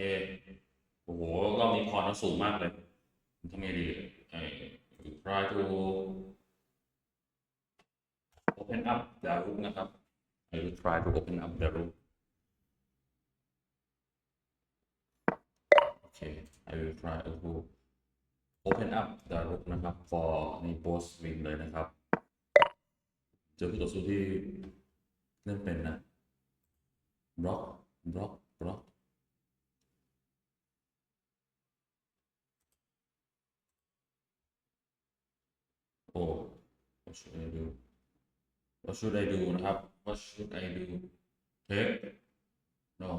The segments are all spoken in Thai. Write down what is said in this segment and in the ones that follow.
เคโอ้โหรอบนี้พรเราสูงมากเลยทำไงดีไอ้ try to open up the room นะครับ I will try to open up the room okay I will try to open up the room นะครับ for นี่ boss win เลยนะครับ เจอผู้ต่อสู้ที่เล่นเป็นนะบล็อก บล็อก บล็อก โอ้ what should I do what should I do นะครับ what should I do take no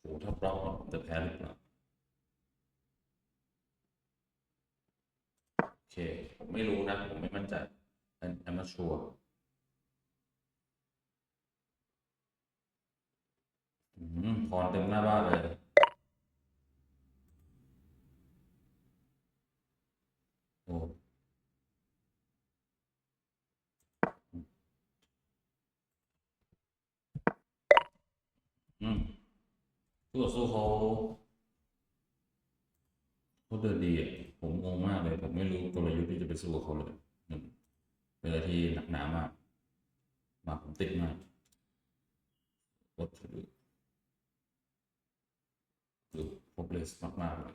โหถ้าบล็อกผมจะแพ้หรือเปล่าโอเค ผมไม่รู้นะ ผมไม่มั่นใจ I'm I'm not sure อืมพรเต็มหน้าบ้านเลย อืมคู่ต่อสู้เขาเขาเดินดีอะผมงงมากเลย ผมไม่รู้กลยุทธ์ที่จะไปสู้กับเขาเลยอืมเป็นอะไรที่หนักหนามาก มาผมติดมาก What to do คือ hopeless มากๆเลย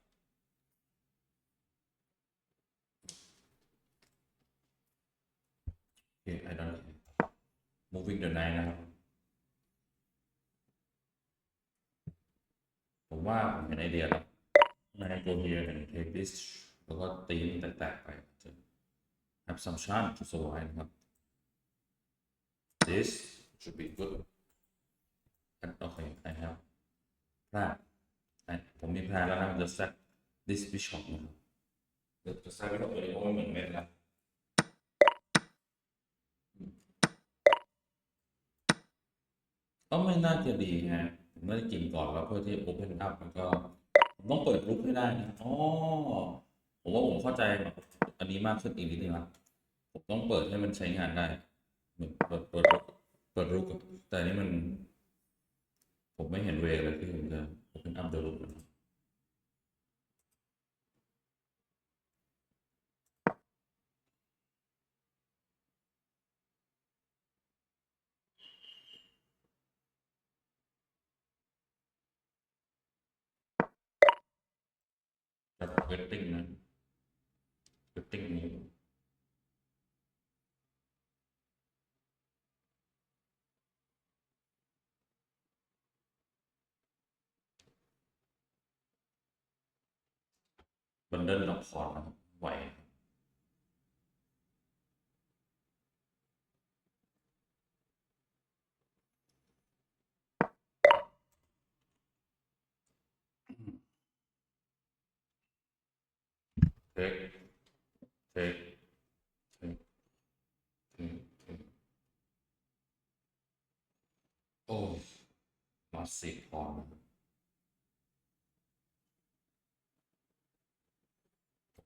Moving the nine นะครับ ผมว่าผมเห็นไอเดียแล้วในตัวเฮีย can take this แล้วก็ตีมแตกๆไปจะ have some chance to survive นะครับ this should be good โอเค I have พลาดผมมีแพลนแล้วนะจะ sack this bishop นะครับเดี๋ยวจะ sack bishop ตัวนี้เพราะมันเหมือนเม็ดแล้ว ก็ไม่น่าจะดีฮะผมน่ได้กินก่อนแล้วเพื่อที่ open up มันก็ผมต้องเปิดลุกให้ได้นะอ๋อผมว่าผมเข้าใจแบบอันนี้มากขึ้นอีกนิดนึงละผมต้องเปิดให้มันใช้งานได้เหมือนเปิดเปิดเปิดลุกแต่อันนี้มัน ผมไม่เห็นเวเลยที่ผมจะ open up the loop นะครับ เวตติ้งนะเวตติ้งนี้บันเดิลละครนะครับไหว เทคเทคเทคเทคเทคโอ้มาสิบพอน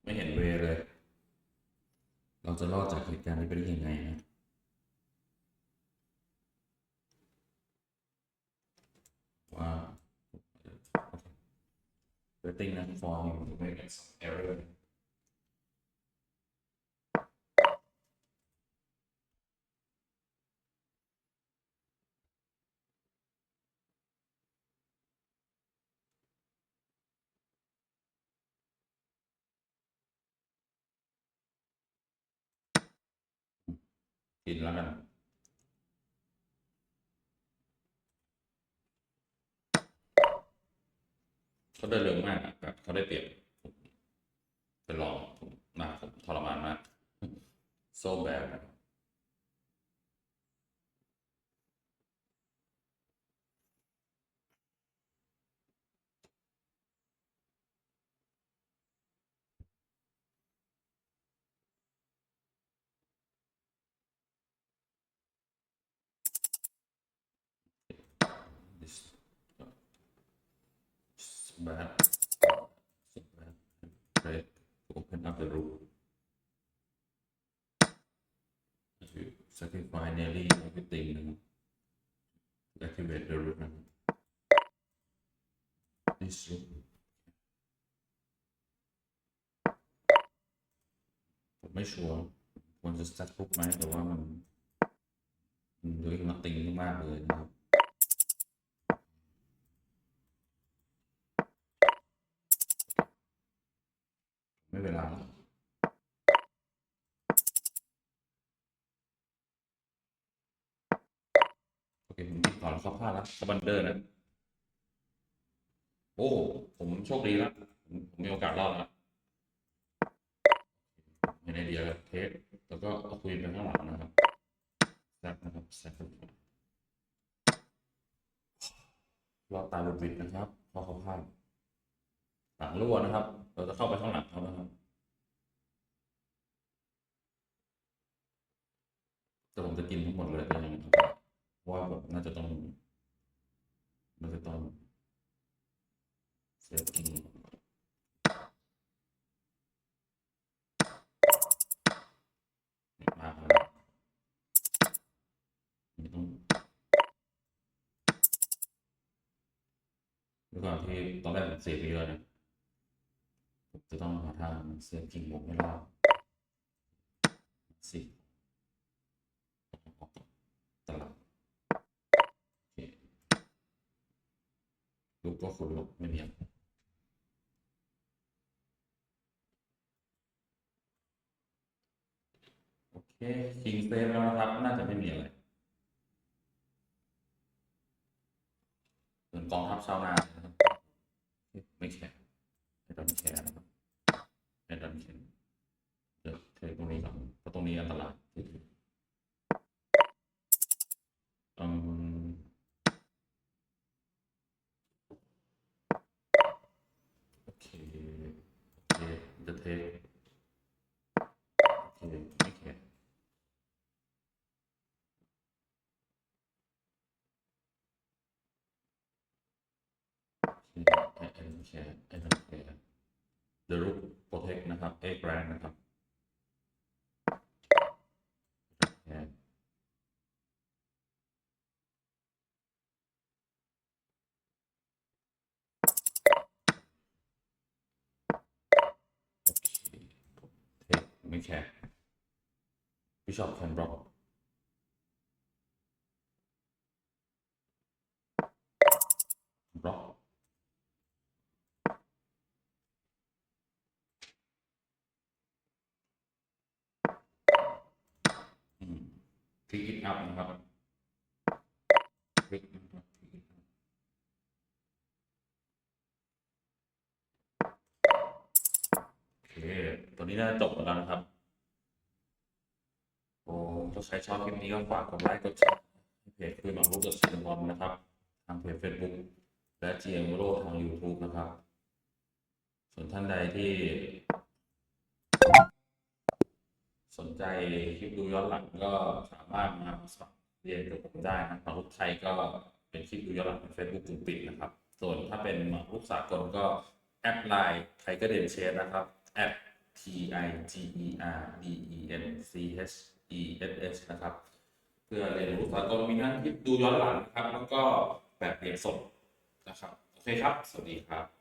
ไม่เห็นเวเลย เราจะรอดจากเหตุการณ์นี้ไปได้ยังไงนะว้าว waiting นะ for him to make some error กินแล้วกันเขาได้เร็วมากอะแบบเขาได้เปรียบผมไปลองมนะผมทรมานมากโซแบบ bad so bad break to open up the room to sacrifice nearly everything นะครับ to activate the room this room ผมไม่ชัวร์ควรจะ stack ปุ๊บไหมแต่ว่ามันมันดูอีกมาติงมากเลยนะครับ ไม่เวลาแล้วโอเคผมติดต่อแล้วเข้าพลาดแล้วสบันเดอร์นะโอ้ ผมโชคดีแล้วผมมีโอกาสรอดแล้วมีไอเดียเทสแล้วก็เอาคุยไปข้างหลังนะครับแซกนะครับแซกรอตายบุดวิดนะครับเพราเขาพลาดหลังรั่วนะครับ เราจะเข้าไปข้างหลังเขานะครับแต่ผมจะกินทั้งหมดเลยก็ยังครับเพราะว่าผมน่าจะต้องน่าจะต้องเสียกินมากเลยไม่ต้องด้วยความที่ตอนแรกผมเสียไปเยอะนะ จะต้องหาทางเสียกิ่งผมไม่รอดสิตลับโอเคลูกก็คุณลูกไม่มีอะไรโอเคคิงเซฟแล้วนะครับ น่าจะไม่มีอะไรส่วนกองทัพชาวนาไม่แคร์ไม่ต้องแคร์นะครับ แอนดันเคนเดี๋ยวเทตรงนี้ก่อน เพราะตรงนี้อันตรายอืมโอเคโอเคจะเทโอเคไม่แคร์โอเคแอนแคร์แอนดันแคร์ The Rook Protect นะครับ A Grand นะครับแอนโอเคเท แคร์ Bishop can block บล็อกคลิกอินอัพนะครับคลิกนะครับ Pick it up โอเค ตอนนี้น่าจบแล้วนะครับ ถ้าใครชอบคลิปนี้ก็ฝากกดไลค์กดแชร์เพจคุยหมารุกกับชินบอลนะครับ ทางเพจ Facebook และ GM World ทาง YouTube นะครับ ส่วนท่านใดที่ สนใจคลิปดูย้อนหลังก็สามารถมาสมัครเรียนกับผมได้นะหมารุกไทยก็เป็นคลิปดูย้อนหลังใน Facebook กลุ่มปิดนะครับ ส่วนถ้าเป็นหมารุกสากลก็แอดไลน์ไทเกอร์เดนเชนะครับ at t i g e r d e n c h e s s นะครับ เพื่อเรียนรู้สากลมีทั้งคลิปดูย้อนหลังนะครับ แล้วก็แบบเรียนสดนะครับ โอเคครับ สวัสดีครับ